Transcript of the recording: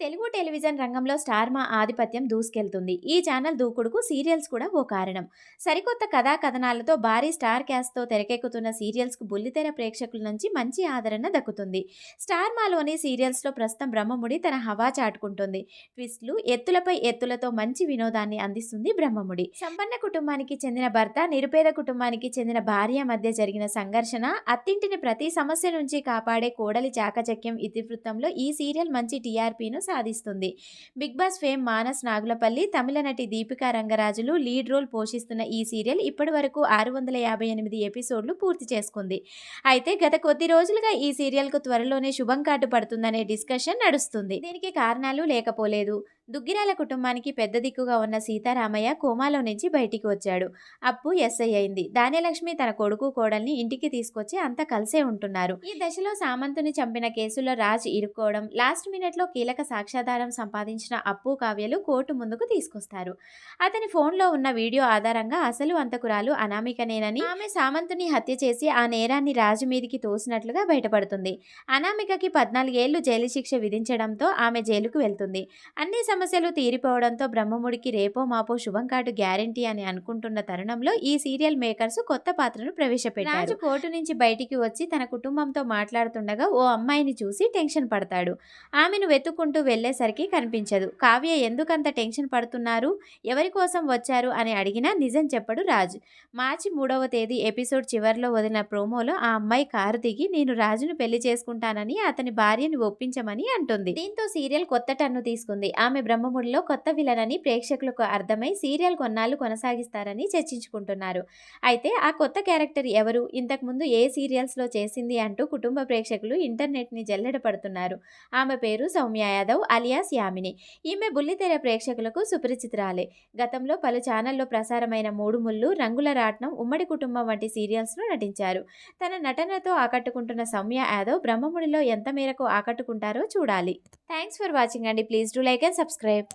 Telugu television రంగంలో star మా ఆధిపత్యం దూసుకెళ్తుంది. ఈ ఛానల్ దూకుడుకు సీరియల్స్ కూడా ఓ కారణం. సరికొత్త కథా కథనాలతో భారీ స్టార్ క్యాస్ట్తో తెరకెక్కుతున్న సీరియల్స్కు బుల్లితెర ప్రేక్షకుల నుంచి మంచి ఆదరణ దక్కుతుంది. స్టార్ మాలోని సీరియల్స్లో ప్రస్తుతం బ్రహ్మముడి తన హవా చాటుకుంటుంది. ట్విస్ట్లు ఎత్తులపై ఎత్తులతో మంచి వినోదాన్ని అందిస్తుంది బ్రహ్మముడి. సంపన్న కుటుంబానికి చెందిన భర్త నిరుపేద కుటుంబానికి చెందిన భార్య మధ్య జరిగిన సంఘర్షణ అత్తింటిని ప్రతి సమస్య నుంచి కాపాడే కోడలి చాకచక్యం ఇతివృత్తంలో ఈ సీరియల్ మంచి టీఆర్పీను సాధిస్తుంది. Big boss fame Manas Nagulapalli తమిళ నటి దీపికా రంగరాజులు లీడ్ రోల్ పోషిస్తున్న ఈ సీరియల్ ఇప్పటి వరకు ఆరు వందల యాభై ఎనిమిది ఎపిసోడ్లు పూర్తి చేసుకుంది. అయితే గత కొద్ది రోజులుగా ఈ సీరియల్కు త్వరలోనే శుభం కార్డు పడుతుందనే డిస్కషన్ నడుస్తుంది. దీనికి కారణాలు లేకపోలేదు. దుగ్గిరాల కుటుంబానికి పెద్ద దిక్కుగా ఉన్న సీతారామయ్య కోమాలో నుంచి బయటికి వచ్చాడు. అప్పు ఎస్ఐ అయింది. ధాన్యలక్ష్మి తన కొడుకు కోడల్ని ఇంటికి తీసుకొచ్చి అంతా కలిసే ఉంటున్నారు. ఈ దశలో సామంతుని చంపిన కేసులో రాజ్ ఇరుక్కోవడం లాస్ట్ మినిట్లో కీలక సాక్ష్యాధారం సంపాదించిన అప్పు కావ్యలు కోర్టు ముందుకు తీసుకొస్తారు. అతని ఫోన్లో ఉన్న వీడియో ఆధారంగా అసలు అంతకురాలు అనామికనేనని ఆమె సామంతుని హత్య చేసి ఆ నేరాన్ని రాజు మీదికి తోసినట్లుగా బయటపడుతుంది. అనామికకి పద్నాలుగేళ్ళు జైలు శిక్ష విధించడంతో ఆమె జైలుకు వెళ్తుంది. అన్ని సమస్యలు తీరిపోవడంతో బ్రహ్మముడికి రేపో మాపో శుభం కార్డు గ్యారంటీ అని అనుకుంటున్న తరుణంలో ఈ సీరియల్ మేకర్స్ కొత్త పాత్రను ప్రవేశపెట్టారు. రాజు కోర్టు నుంచి బయటికి వచ్చి తన కుటుంబంతో మాట్లాడుతుండగా ఓ అమ్మాయిని చూసి టెన్షన్ పడతాడు. ఆమెను వెతుక్కుంటూ వెళ్ళేసరికి కనిపించదు. కావ్య ఎందుకంత టెన్షన్ పడుతున్నారు? ఎవరి కోసం వచ్చారు? అని అడిగినా నిజం చెప్పడు రాజు. మార్చి మూడవ తేదీ ఎపిసోడ్ చివరిలో వదిలిన ప్రోమోలో ఆ అమ్మాయి కారు దిగి నేను రాజును పెళ్ళి చేసుకుంటానని అతని భార్యని ఒప్పించమని అంటుంది. దీంతో సీరియల్ కొత్త టన్ను తీసుకుంది. ఆమె బ్రహ్మముడిలో కొత్త విలన్ అని ప్రేక్షకులకు అర్థమై సీరియల్ కొన్నాళ్ళు కొనసాగిస్తారని చర్చించుకుంటున్నారు. అయితే ఆ కొత్త క్యారెక్టర్ ఎవరు? ఇంతకుముందు ఏ సీరియల్స్లో చేసింది అంటూ కుటుంబ ప్రేక్షకులు ఇంటర్నెట్ని జల్లెడ పడుతున్నారు. ఆమె పేరు సౌమ్య యాదవ్ అలియాస్ యామిని. ఈమె బుల్లితెర ప్రేక్షకులకు సుపరిచితురాలే. గతంలో పలు ఛానల్లో ప్రసారమైన మూడు ముళ్ళు రంగుల రాట్నం ఉమ్మడి కుటుంబం వంటి సీరియల్స్లో నటించారు. తన నటనతో ఆకట్టుకుంటున్న సౌమ్య యాదవ్ బ్రహ్మముడిలో ఎంత మేరకు ఆకట్టుకుంటారో చూడాలి. థ్యాంక్స్ ఫర్ వాచింగ్ అండి. Please do like and subscribe